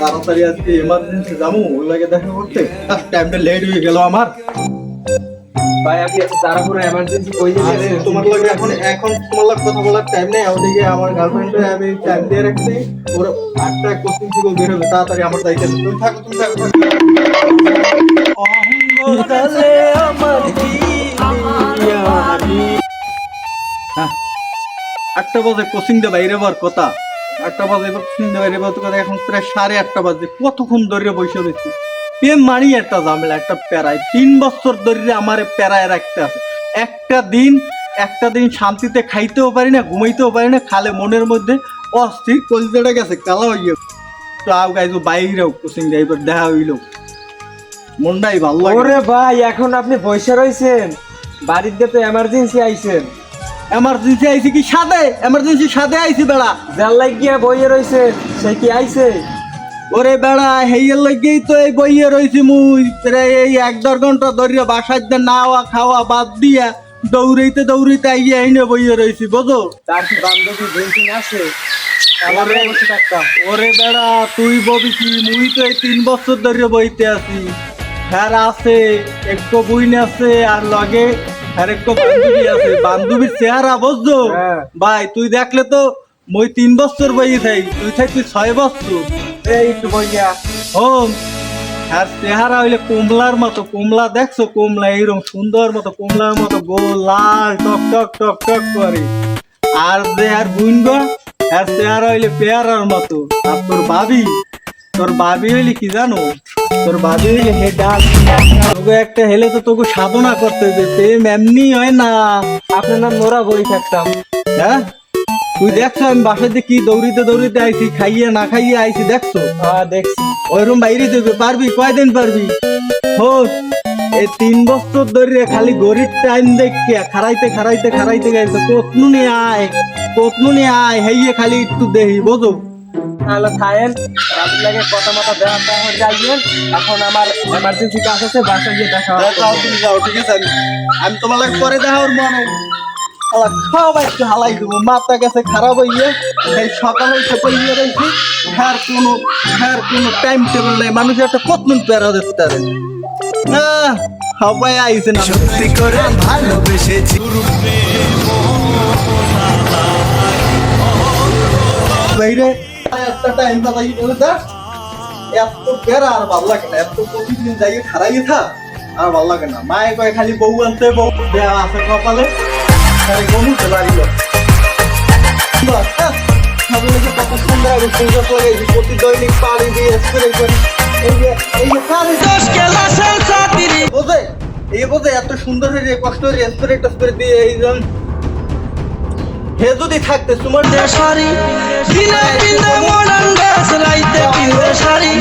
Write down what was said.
তাড়াতাড়ি আজকে এমার্জেন্সি যাব ওই লাগে দেখা করতে। টাইমটা লেট হয়ে গেল আমার। ভাই আপনি এত তাড়াহুড়ো এমার্জেন্সি কই তোমার লাগে এখন এখন তোমার লাগে কথা বলার টাইম নেই। ওদিকে আমার গার্লফ্রেন্ডে আমি টাইম দিয়ে রাখছি। ওর আটটা কোচিং থেকে বের হবে। তাড়াতাড়ি আমার দায়িত্ব আছে। তুমি থাকো তুমি থাকো থাকো। আমার হ্যাঁ, আটটা বাজে কোচিং দিয়ে বাইরে বার কথা। আটটা বাজে, এবার কোচিং দিয়ে বাইরে বার কথা এখন প্রায় সাড়ে আটটা বাজে, কতক্ষণ ধরে বসে রয়েছি? প্রেম মানি একটা ঝামেলা, একটা প্যারায়। তিন বছর ধরে আমার প্যারায় রাখতে আছে। একটা দিন একটা দিন শান্তিতে খাইতেও পারি না, ঘুমাইতেও পারি না, খালে মনের মধ্যে অস্থির কলজাটা গেছে, কালা হইয়া তো আও গাইছো বাইরেও কোচিং এবার দেখা হইল। মনটাই ভালো ওরে ভাই, এখন আপনি বসে রইছেন। বাড়িতে তো এমার্জেন্সি আইছেন। এমার্জেন্সি আইছি কি সাদে এমার্জেন্সি সাদে আইছি বেড়া। যার লাগিয়া বইয়ে রইছেন সে কি আইছে? ওরে বেড়া হেইয়ের লাগেই তো এই বইয়ে রইছি মুই। এই এক দেড় ঘণ্টা ধরিয়া বাসার দিয়ে নাওয়া খাওয়া বাদ দিয়া দৌড়াইতে দৌড়াইতে আইয়া আইনে বইয়ে রইছি বুঝো? তার কি বান্ধবী ড্রিঙ্কিং আছে? ওরে বেড়া তুই ববি কি? মুই তো এই তিন বছর ধরে বইতে আছি। হ্যার আছে একটু বইন আছে আর লগে আর বান্ধবী আছে বান্ধবীর চেহারা বুঝছ? হ্যাঁ। ভাই তুই দেখলে তো মই তিন বছর থাই তুই থাকবি ছয় বছর। এই একটু বইয়া। হোম আর চেহারা হইলে কমলার মতো কমলা দেখছ? কমলা এইরকম সুন্দর মতো কমলার মতো গোল লাল টক টক টক টক করে। আর যে আর বুইন গো আর চেহারা হইলে পেয়ারার মতো। আর তোর ভাবি তোর বাবি হইলে কি জানো? তোর বাবি হইলে হে ডাক। তোকে একটা হেলে তো তোকে সাধনা করতে যে প্রেম এমনি হয় না। আপনার নাম নোরা বই থাকতাম। হ্যাঁ? তুই দেখছ আমি বাসায় দিয়ে কি দৌড়িতে দৌড়িতে আইছি খাইয়ে না খাইয়ে আইছি দেখছ? হ্যাঁ দেখছি। ওইরকম বাইরে দেবে পারবি? কয়দিন পারবি? হোস এই তিন বছর ধরে খালি গরিব টাইম দেখে খারাইতে খারাইতে খারাইতে গেছে। কতনুনি আয় কতনুনি আয় হেইয়ে খালি একটু দেহি বোঝো? তাহলে খায়েন রাত লাগে কথা মতো দেওয়া হয়ে যাইয়েন। এখন আমার এমার্জেন্সি কাজ আছে বাসায় গিয়ে দেখা হবে। যাও তুমি যাও ঠিক আছে? আমি আমি তোমার লাগে পরে দেখা ওর মনে সবাই একটু হালাই দেবো। মাথা গেছে খারাপ হইয়ে এই সকালে এসে পইয়ে রয়েছি হ্যার কোনো হ্যার কোনো টাইম টেবিল নেই। মানুষ একটা কতনুন প্যারা দিতে পারে? না সবাই আইছে না সত্যি করে ভালোবেসেছি। এত আর ভালো লাগে না, এত যাই খারাই আর ভালো লাগে না। মায়ে খালি বউ আনতে বউ, দেয়া আছে কপালে। হ্যাঁ। কত সুন্দর প্রতি দৈনিক এত সুন্দর হয়ে কষ্ট হয়ে স্প্রে টেস্প্রে দিয়ে এই হে যদি থাকতে তোমার শাড়ি মডার্ন ড্রেস রাইতে পিন্দে শাড়ি।